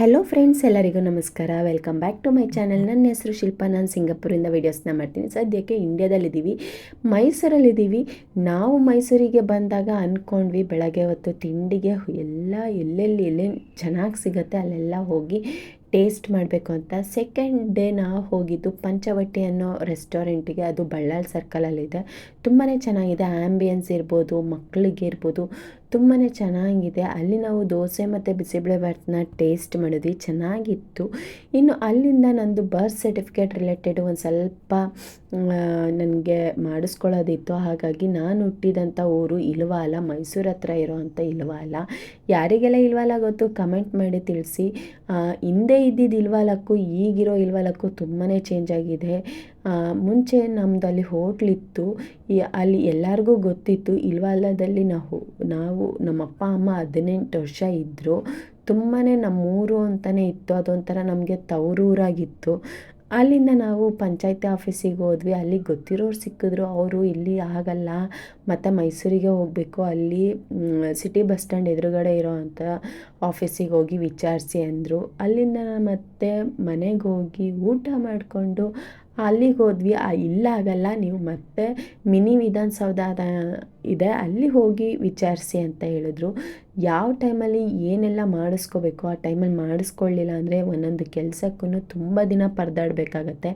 Hello friends ಎಲ್ಲರಿಗೂ ನಮಸ್ಕಾರ. Welcome back to my channel ನನ್ನ ಹೆಸರು ಶಿಲ್ಪ. ನಾನು ಸಿಂಗಾಪುರಿಂದ ವೀಡಿಯೋಸ್ನ ಮಾಡ್ತೀನಿ. ಸದ್ಯಕ್ಕೆ ಇಂಡ್ಯಾದಲ್ಲಿದ್ದೀವಿ. ಮೈಸೂರಲ್ಲಿದ್ದೀವಿ. ನಾವು ಮೈಸೂರಿಗೆ ಬಂದಾಗ ಅಂದ್ಕೊಂಡ್ವಿ ಬೆಳಗ್ಗೆ ಹೊತ್ತು ತಿಂಡಿಗೆ ಎಲ್ಲ ಎಲ್ಲೆಲ್ಲಿ ಎಲ್ಲೆಲ್ಲಿ ಚೆನ್ನಾಗಿ ಸಿಗುತ್ತೆ ಅಲ್ಲೆಲ್ಲ ಹೋಗಿ ಟೇಸ್ಟ್ ಮಾಡಬೇಕು ಅಂತ. ಸೆಕೆಂಡ್ ಡೇ ನಾವು ಹೋಗಿದ್ದು ಪಂಚವಟಿ ಅನ್ನೋ ರೆಸ್ಟೋರೆಂಟಿಗೆ ಅದು ಬಳ್ಳಾರಿ ಸರ್ಕಲಲ್ಲಿದೆ ತುಂಬಾ ಚೆನ್ನಾಗಿದೆ. ಆ್ಯಂಬಿಯನ್ಸ್ ಇರ್ಬೋದು ಮಕ್ಕಳಿಗೆ ಇರ್ಬೋದು ತುಂಬಾ ಚೆನ್ನಾಗಿದೆ. ಅಲ್ಲಿ ನಾವು ದೋಸೆ ಮತ್ತು ಬಿಸಿಬೇಳೆಭಾತನ್ನ ಟೇಸ್ಟ್ ಮಾಡಿದ್ವಿ. ಚೆನ್ನಾಗಿತ್ತು. ಇನ್ನು ಅಲ್ಲಿಂದ ನಂದು ಬರ್ತ್ ಸರ್ಟಿಫಿಕೇಟ್ ರಿಲೇಟೆಡ್ ಒಂದು ಸ್ವಲ್ಪ ನನಗೆ ಮಾಡಿಸ್ಕೊಳ್ಳೋದಿತ್ತು. ಹಾಗಾಗಿ ನಾನು ಹುಟ್ಟಿದಂಥ ಊರು ಇಲ್ವಾಲ, ಮೈಸೂರು ಹತ್ರ ಇರೋವಂಥ ಇಲ್ವಾಲ. ಯಾರಿಗೆಲ್ಲ ಇಲ್ವಾಲ ಗೊತ್ತು? ಕಮೆಂಟ್ ಮಾಡಿ ತಿಳಿಸಿ. ಹಿಂದೆ ಇದ್ದಿದ್ದು ಇಲ್ವಾಲಕ್ಕೂ, ಈಗಿರೋ ಇಲ್ವಲಕ್ಕು ತುಂಬಾ ಚೇಂಜ್ ಆಗಿದೆ. ಮುಂಚೆ ನಮ್ಮದು ಅಲ್ಲಿ ಹೋಟ್ಲಿತ್ತು ಅಲ್ಲಿ ಎಲ್ಲರಿಗೂ ಗೊತ್ತಿತ್ತು. ಇಲ್ವಾಲದಲ್ಲಿ ನಾವು ನಾವು ನಮ್ಮ ಅಪ್ಪ ಅಮ್ಮ ಹದಿನೆಂಟು ವರ್ಷ ಇದ್ದರು ತುಂಬಾ ನಮ್ಮೂರು ಅಂತಲೇ ಇತ್ತು. ಅದೊಂಥರ ನಮಗೆ ತವರೂರಾಗಿತ್ತು. ಅಲ್ಲಿಂದ ನಾವು ಪಂಚಾಯತಿ ಆಫೀಸಿಗೆ ಹೋದ್ವಿ. ಅಲ್ಲಿ ಗೊತ್ತಿರೋರು ಸಿಕ್ಕಿದ್ರು. ಅವರು ಇಲ್ಲಿ ಆಗಲ್ಲ. ಮತ್ತು ಮೈಸೂರಿಗೆ ಹೋಗಬೇಕು. ಅಲ್ಲಿ ಸಿಟಿ ಬಸ್ ಸ್ಟ್ಯಾಂಡ್ ಎದುರುಗಡೆ ಇರೋವಂಥ ಆಫೀಸಿಗೆ ಹೋಗಿ ವಿಚಾರಿಸಿ ಅಂದರು. ಅಲ್ಲಿಂದ ಮತ್ತೆ ಮನೆಗೆ ಹೋಗಿ ಊಟ ಮಾಡಿಕೊಂಡು ಅಲ್ಲಿಗೆ ಹೋದ್ವಿ. ಇಲ್ಲ ಆಗಲ್ಲ ನೀವು ಮತ್ತೆ ಮಿನಿ ವಿಧಾನಸೌಧ ಇದೆ, ಅಲ್ಲಿ ಹೋಗಿ ವಿಚಾರಿಸಿ ಅಂತ ಹೇಳಿದ್ರು. ಯಾವ ಟೈಮಲ್ಲಿ ಏನೆಲ್ಲ ಮಾಡಿಸ್ಕೋಬೇಕು, ಆ ಟೈಮಲ್ಲಿ ಮಾಡಿಸ್ಕೊಳ್ಳಿಲ್ಲ ಅಂದರೆ ಒಂದೊಂದು ಕೆಲಸಕ್ಕೂ ತುಂಬ ದಿನ ಪರದಾಡಬೇಕಾಗತ್ತೆ.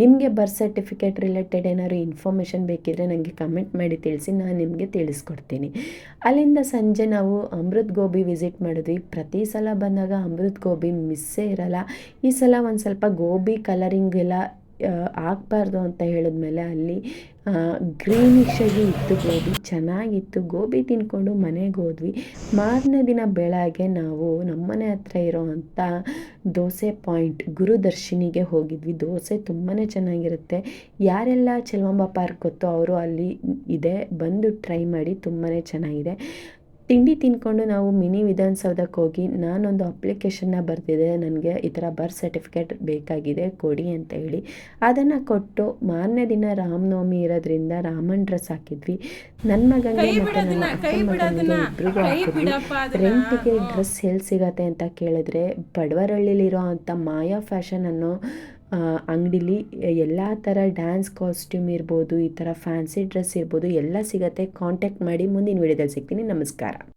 ನಿಮಗೆ ಬರ್ತ್ ಸರ್ಟಿಫಿಕೇಟ್ ರಿಲೇಟೆಡ್ ಏನಾದ್ರು ಇನ್ಫಾರ್ಮೇಷನ್ ಬೇಕಿದ್ದರೆ ನನಗೆ ಕಮೆಂಟ್ ಮಾಡಿ ತಿಳಿಸಿ, ನಾನು ನಿಮಗೆ ತಿಳಿಸ್ಕೊಡ್ತೀನಿ. ಅಲ್ಲಿಂದ ಸಂಜೆ ನಾವು ಅಮೃತ್ ಗೋಬಿ ವಿಸಿಟ್ ಮಾಡಿದ್ವಿ. ಪ್ರತಿ ಸಲ ಬಂದಾಗ ಅಮೃತ್ ಗೋಬಿ ಮಿಸ್ಸೇ ಇರಲ್ಲ. ಈ ಸಲ ಒಂದು ಸ್ವಲ್ಪ ಗೋಬಿ ಕಲರಿಂಗ್ ಎಲ್ಲ ಆಗಬಾರ್ದು ಅಂತ ಹೇಳಿದ್ಮೇಲೆ ಅಲ್ಲಿ ಗ್ರೀನಿಶಾಗಿ ಇತ್ತು ಗೋಬಿ ಚೆನ್ನಾಗಿತ್ತು. ಗೋಬಿ ತಿಂದ್ಕೊಂಡು ಮನೆಗೆ ಹೋದ್ವಿ. ಮಾರನೇ ದಿನ ಬೆಳಗ್ಗೆ ನಾವು ನಮ್ಮನೆ ಹತ್ರ ಇರೋವಂಥ ದೋಸೆ ಪಾಯಿಂಟ್ ಗುರುದರ್ಶಿನಿಗೆ ಹೋಗಿದ್ವಿ. ದೋಸೆ ತುಂಬಾ ಚೆನ್ನಾಗಿರುತ್ತೆ. ಯಾರೆಲ್ಲ ಚೆಲುವಾಂಬ ಪಾರ್ಕ್ ಗೊತ್ತೋ ಅವರು ಅಲ್ಲಿ ಇದೆ. ಬಂದು ಟ್ರೈ ಮಾಡಿ ತುಂಬಾ ಚೆನ್ನಾಗಿದೆ. ತಿಂಡಿ ತಿನ್ಕೊಂಡು ನಾವು ಮಿನಿ ವಿಧಾನಸೌಧಕ್ಕೆ ಹೋಗಿ ನಾನೊಂದು ಅಪ್ಲಿಕೇಶನ್ನ ಬರೆದಿದೆ. ನನಗೆ ಈ ಥರ ಬರ್ತ್ ಸರ್ಟಿಫಿಕೇಟ್ ಬೇಕಾಗಿದೆ ಕೊಡಿ ಅಂತ ಹೇಳಿ. ಅದನ್ನು ಕೊಟ್ಟು ಮಾರನೇ ದಿನ ರಾಮನವಮಿ ಇರೋದ್ರಿಂದ ರಾಮನ್ ಡ್ರೆಸ್ ಹಾಕಿದ್ವಿ. ನನ್ನ ಮಗನಿಗೆ ಮತ್ತು ನನ್ನ ಅಕ್ಕನ ಮಗನಿಗೆ ಇಬ್ಬರಿಗೂ ಹಾಕಿದ್ವಿ. ರೆಂಟಿಗೆ ಡ್ರೆಸ್ ಎಲ್ಲಿ ಸಿಗತ್ತೆ ಅಂತ ಕೇಳಿದ್ರೆ ಪಡವರಳ್ಳಿಲಿರೋ ಅಂಥ ಮಾಯಾ ಫ್ಯಾಷನ್ ಅನ್ನೋ ಅಂಗಡಿಲಿ ಎಲ್ಲ ಥರ ಡ್ಯಾನ್ಸ್ ಕಾಸ್ಟ್ಯೂಮ್ ಇರ್ಬೋದು, ಈ ಥರ ಫ್ಯಾನ್ಸಿ ಡ್ರೆಸ್ ಇರ್ಬೋದು, ಎಲ್ಲ ಸಿಗುತ್ತೆ. ಕಾಂಟ್ಯಾಕ್ಟ್ ಮಾಡಿ ಮುಂದಿನ ವೀಡಿಯೋದಲ್ಲಿ ಸಿಗ್ತೀನಿ. ನಮಸ್ಕಾರ.